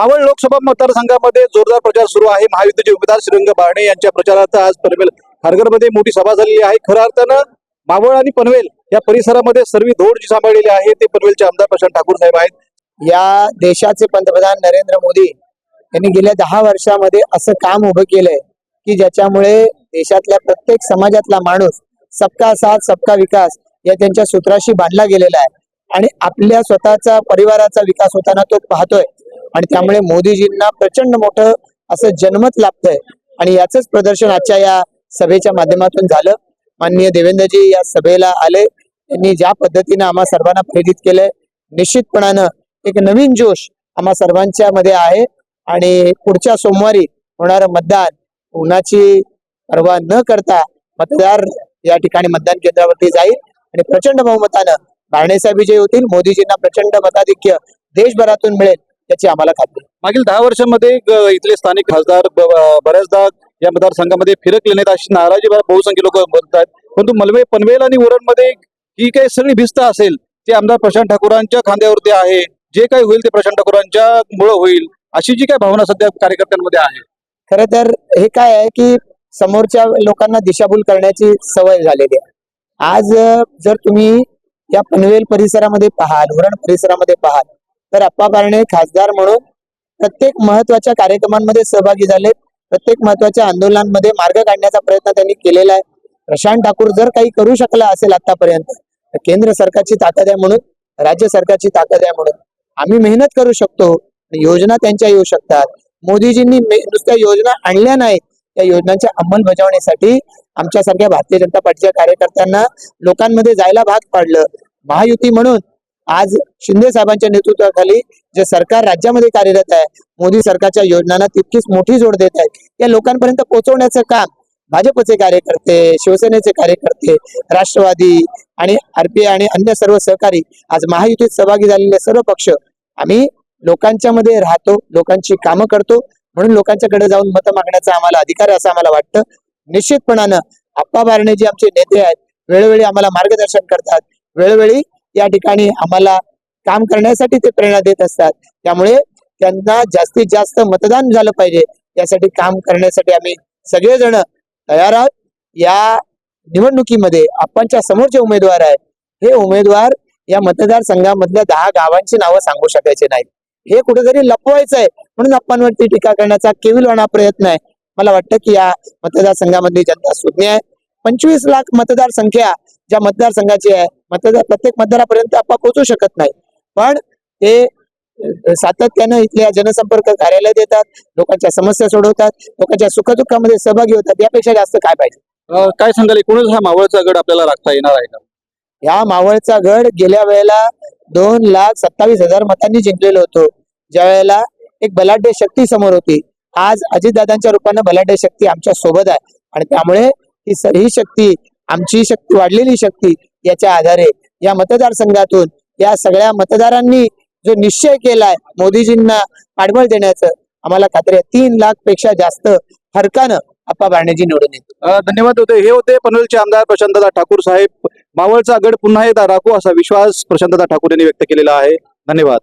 मावळ लोकसभा मतदारसंघामध्ये जोरदार प्रचार सुरू आहे. महायुतीचे उमेदवार श्रीरंग बारणे यांच्या प्रचारार्थ आज पनवेल खारघरमध्ये मोठी सभा झालेली आहे. खऱ्या अर्थानं मावळ आणि पनवेल या परिसरामध्ये सर्व धोड जी सांभाळलेली आहे. ते पनवेलचे आमदार प्रशांत ठाकूर साहेब आहेत. या देशाचे पंतप्रधान नरेंद्र मोदी यांनी गेल्या दहा वर्षामध्ये असं काम उभं केलंय की ज्याच्यामुळे देशातल्या प्रत्येक समाजातला माणूस सबका साथ सबका विकास या त्यांच्या सूत्राशी बांधला गेलेला आहे. आणि आपल्या स्वतःचा परिवाराचा विकास होताना तो पाहतोय. आणि त्यामुळे मोदीजींना प्रचंड मोठं असं जनमत लाभतंय. आणि याच प्रदर्शन आजच्या या सभेच्या माध्यमातून झालं. माननीय देवेंद्रजी या सभेला आले. त्यांनी ज्या पद्धतीनं आम्हा सर्वांना प्रेरित केलंय निश्चितपणानं एक नवीन जोश आम्हा सर्वांच्या मध्ये आहे. आणि पुढच्या सोमवारी होणारं मतदान उन्हाची पर्वा न करता मतदार या ठिकाणी मतदान केंद्रावरती जाईल. आणि प्रचंड बहुमतानं बारणेसाहेब विजयी होतील. मोदीजींना प्रचंड मताधिक्य देशभरातून मिळेल. याची आम्हाला खात्री. मागील दहा वर्षांमध्ये इथले स्थानिक खासदार बऱ्याचदा या मतदारसंघामध्ये फिरकले नाहीत. अशी नाराजी बहुसंख्य लोक म्हणतात परंतु मलवे पनवेल आणि उरणमध्ये ही काही सगळी भिस्त असेल ते आमदार प्रशांत ठाकूरांच्या खांद्यावरती आहे. जे काही होईल ते प्रशांत ठाकूरांच्या मुळे होईल. अशी जी काय भावना सध्या कार्यकर्त्यांमध्ये आहे. खरं तर हे काय आहे की समोरच्या लोकांना दिशाभूल करण्याची सवय झालेली आहे. आज जर तुम्ही या पनवेल परिसरामध्ये पाहाल उरण परिसरामध्ये पाहाल तर अप्पा बारणे खासदार म्हणून प्रत्येक महत्त्वाच्या कार्यक्रमांमध्ये सहभागी झाले. प्रत्येक महत्त्वाच्या आंदोलनांमध्ये मार्ग काढण्याचा प्रयत्न त्यांनी केलेला आहे. प्रशांत ठाकूर जर काही करू शकला असेल आतापर्यंत तर केंद्र सरकारची ताकद आहे म्हणून राज्य सरकारची ताकद आहे म्हणून आम्ही मेहनत करू शकतो योजना त्यांच्या येऊ शकतात. मोदीजींनी नुसत्या योजना आणल्या नाहीत. त्या योजनांच्या अंमलबजावणीसाठी आमच्यासारख्या भारतीय जनता पार्टीच्या कार्यकर्त्यांना लोकांमध्ये जायला भाग पाडलं. महायुती म्हणून आज शिंदे साहेबांच्या नेतृत्वाखाली जे सरकार राज्यामध्ये कार्यरत आहे मोदी सरकारच्या योजनांना तितकीच मोठी जोड देत आहेत या लोकांपर्यंत पोहोचवण्याचं काम भाजपचे कार्यकर्ते शिवसेनेचे कार्यकर्ते राष्ट्रवादी आणि आरपीआय आणि अन्य सर्व सहकारी आज महायुतीत सहभागी झालेले सर्व पक्ष आम्ही लोकांच्या मध्ये राहतो लोकांची कामं करतो म्हणून लोकांच्याकडे जाऊन मतं मागण्याचा आम्हाला अधिकार आहे असं आम्हाला वाटतं. निश्चितपणानं आप्पा बारणे जे आमचे नेते आहेत वेळोवेळी आम्हाला मार्गदर्शन करतात. वेळोवेळी या ठिकाणी आम्हाला काम करण्यासाठी ते प्रेरणा देत असतात. त्यामुळे त्यांना जास्तीत जास्त मतदान झालं पाहिजे. यासाठी काम करण्यासाठी आम्ही सगळेजण तयार आहोत. या निवडणुकीमध्ये आप्पांच्या समोरचे उमेदवार आहे हे उमेदवार या मतदारसंघामधल्या दहा गावांची नावं सांगू शकायचे नाहीत. हे कुठेतरी लपवायचं आहे म्हणून अप्पांवरती टीका करण्याचा केविलवाणा प्रयत्न आहे. मला वाटतं की या मतदारसंघामधली जनता सुज्ञ आहे. पंचवीस लाख मतदार संख्या ज्या मतदारसंघाची आहे मतदार प्रत्येक मतदारापर्यंत अप्पा पोहोचू शकत नाही. पण ते सातत्यानं इथल्या जनसंपर्क कार्यालय देतात लोकांच्या समस्या सोडवतात लोकांच्या सुखदुःखामध्ये सहभागी होतात. यापेक्षा जास्त काय पाहिजे? काय सांगाल? एकूणच हा मावळचा गड आपल्याला राखता येणार आहे का? ह्या मावळचा गड गेल्या वेळेला दोन लाख सत्तावीस हजार मतांनी जिंकलेलो होतो. ज्या वेळेला एक बलाढ्य शक्ती समोर होती. आज अजितदादांच्या रूपानं बलाढ्य शक्ती आमच्यासोबत आहे. आणि त्यामुळे ही स- ही शक्ती आमची शक्ती वाढलेली शक्ती याच्या आधारे या मतदारसंघातून या सगळ्या मतदारांनी जो निश्चय केलाय मोदीजींना पाठबळ देण्याचं आम्हाला खात्री आहे तीन लाखपेक्षा जास्त फरकानं अप्पा बाणेजी निवडून येत धन्यवाद होते. हे होते पनवेलचे आमदार प्रशांतदा ठाकूर साहेब. मावळचा गड पुन्हा एकदा राखू असा विश्वास प्रशांतदा ठाकूर यांनी व्यक्त केलेला आहे. धन्यवाद.